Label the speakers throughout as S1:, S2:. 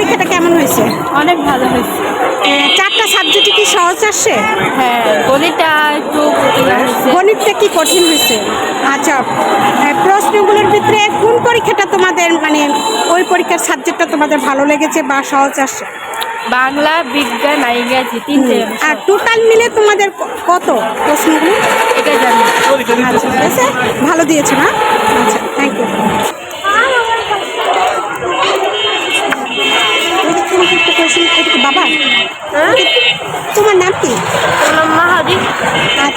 S1: পরীক্ষাটা কেমন হয়েছে? অনেক ভালো হয়েছে। চারটা সাবজেক্টে কি সহজ আসছে?
S2: হ্যাঁ গণিতটা একটু
S1: গণিতটা কি কঠিন হয়েছে? আচ্ছা প্রশ্নগুলোর ভিতরে কোন পরীক্ষাটা তোমাদের মানে ওই পরীক্ষার সাবজেক্টটা তোমাদের ভালো লেগেছে বা সহজ আসছে?
S2: বাংলা বিজ্ঞান আর ইংরাজি তিনটে
S1: আর টোটাল মিলে তোমাদের কত প্রশ্নগুলো?
S2: এটা জানি।
S1: আচ্ছা ঠিক আছে। ভালো দিয়েছ না? আচ্ছা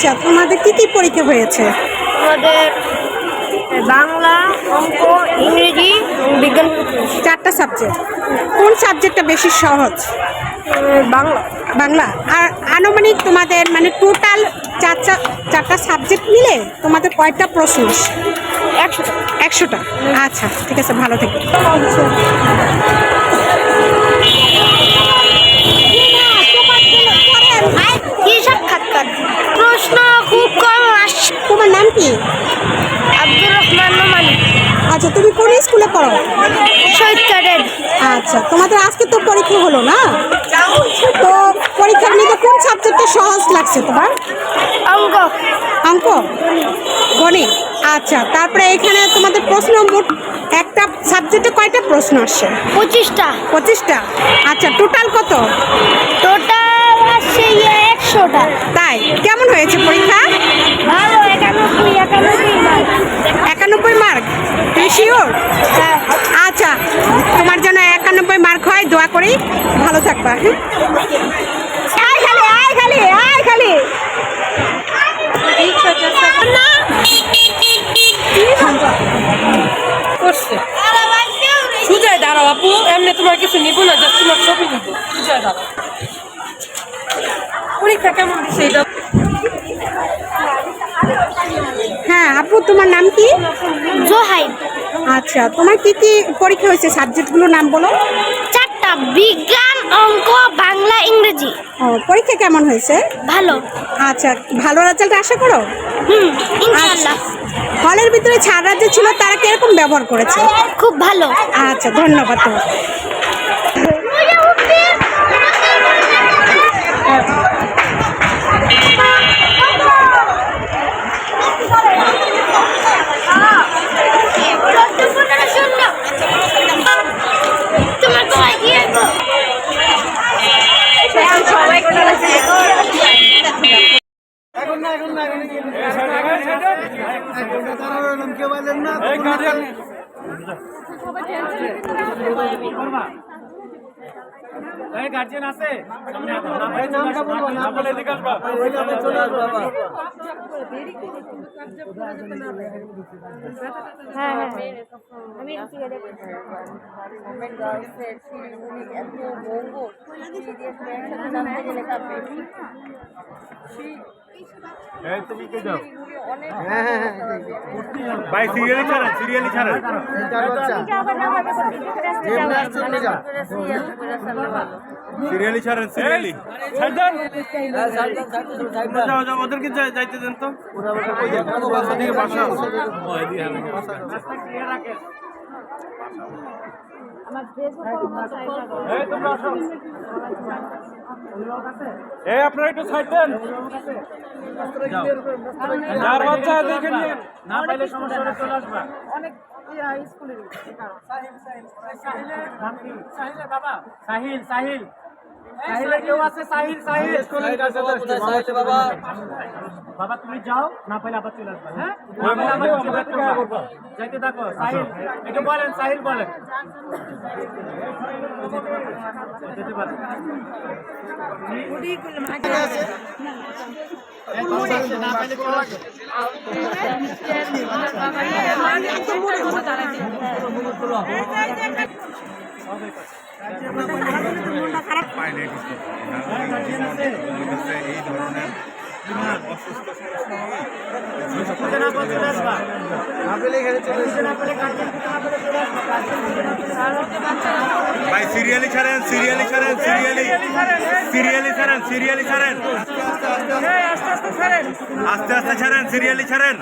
S1: আচ্ছা তোমাদের কি কি পরীক্ষা হয়েছে?
S2: আমাদের বাংলা অঙ্ক ইংরেজি বিজ্ঞান।
S1: চারটা সাবজেক্ট কোন সাবজেক্টটা বেশি সহজ?
S2: বাংলা।
S1: বাংলা। আর আনুমানিক তোমাদের মানে টোটাল চারটা চারটা সাবজেক্ট মিলে তোমাদের কয়টা প্রশ্ন? একশোটা। একশোটা। আচ্ছা ঠিক আছে ভালো থেকে
S2: কি সাক্ষাৎকার প্রশ্ন খুব কম আসছে
S1: তোমার নাম কি?
S2: আব্দুর রহমান মালিক
S1: আচ্ছা তুমি কোন স্কুলে পড়ো?
S2: শহীদ ক্যাডেট
S1: আচ্ছা তোমাদের আজকে তো পরীক্ষা হলো না? তো পরীক্ষার মধ্যে কোন সাবজেক্টটা সহজ লাগছে তোমার?
S2: অঙ্ক।
S1: অঙ্ক? গণিত। আচ্ছা তারপরে এখানে তোমাদের প্রশ্ন মোট একটা সাবজেক্টে কয়টা প্রশ্ন আসছে
S2: পঁচিশটা।
S1: পঁচিশটা? আচ্ছা টোটাল কত?
S2: টোটাল আসছে একশোটা।
S1: তাই কেমন হয়েছে পরীক্ষা
S2: ভালো একানব্বই একানব্বই মার্ক
S1: একানব্বই মার্ক তুমি শিওর আচ্ছা তোমার জন্য একানব্বই মার্ক হয় দোয়া করি। ভালো থাকবা হ্যাঁ আয় খালি আয় খালি আয় খালি। না
S3: সুজয় দাঁড়াও আপু এমনি তোমার কিছু নিব না জাস্ট তোমার ছবি নিব। সুজয় দাঁড়াও। পরীক্ষা কেমন দিছে? এটা
S1: হ্যাঁ আপু তোমার নাম কি?
S2: জোহাইব।
S1: আচ্ছা তোমার কি কি পরীক্ষা হয়েছে সাবজেক্টগুলোর নাম বলো?
S2: চারটা বিজ্ঞান অঙ্ক বাংলা ইংরেজি।
S1: ও পরীক্ষা কেমন হয়েছে?
S2: ভালো।
S1: আচ্ছা ভালো রেজাল্ট আশা করো?
S2: হুম ইনশাআল্লাহ।
S1: হলের ভিতরে ছাড় রাজ্য ছিল তারা কীরকম ব্যবহার করেছে?
S2: খুব ভালো।
S1: আচ্ছা ধন্যবাদ তোমার
S4: গার্জিয়ান আছে নামটা বলব না বলে এদিকে আসবা এই তুমি কে যাও? ভাই সিরিয়ালি ছাড়েন সিরিয়ালি ছাড়েন। সিরিয়ালি ছাড়েন সিরিয়ালি যাও যাও ওদেরকে যাইতে দেন তো। ওদিকে বাসা আছে। ও, এদিকে আছে। এই, তোমরা আসো। এই আপনারা একটু সাইড দেন। যার বাচ্চা দেখে নিন না পাইলে সমস্যা হলে চলে আসবা। সাহিল সাহিল। সাহিলের কেউ আছে সাহিল সাহিল বাবা তুমি যাও না পাইলে আবার চলে আসবা হ্যাঁ না পাইলে আবার চলে আসবা। যাইতে থাকো সাহিল একটু বলেন সাহিল বলেন যেতে পারেন এই তো আসছে, না পাইলে চলে আসো।
S5: এই ধরনের অসুস্থ
S4: বুঝতে না পারলে চলে আসবা।
S5: ভাই সিরিয়ালি ছাড়েন সিরিয়ালি ছাড়েন সিরিয়ালি সিরিয়ালি ছাড়েন সিরিয়ালি ছাড়েন
S4: আস্তে আস্তে ছাড়েন
S5: আস্তে আস্তে ছাড়েন সিরিয়ালি ছাড়েন